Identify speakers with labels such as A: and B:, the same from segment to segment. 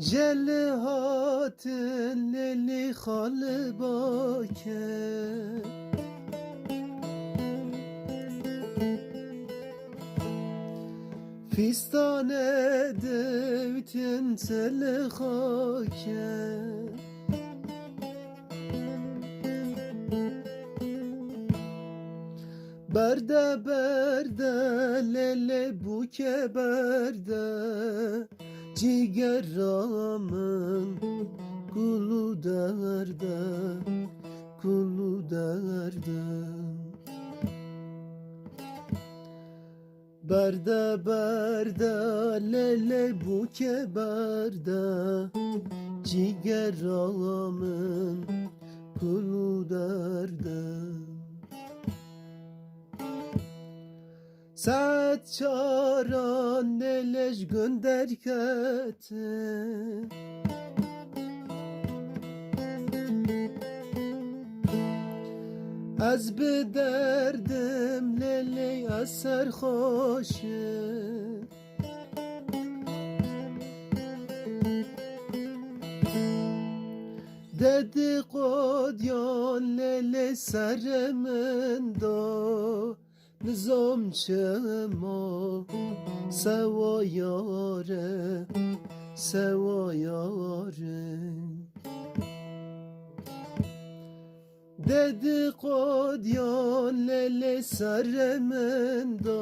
A: Selihatın leli halı bake Fistane devtin selihake Berde berde lele buke berde Cigeramın kulu derde Kulu derde Berde berde lele buke berde Cigeramın kulu derde Saat çaran neleş gönder kete Az be derdim lele eser hoşe Dedi kodyan lele seremen da Çema Seva yare Seva yare Dedi kodyan lele seremenda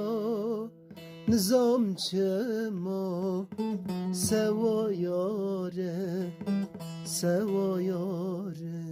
A: Nizam çema. Seva yare Seva yare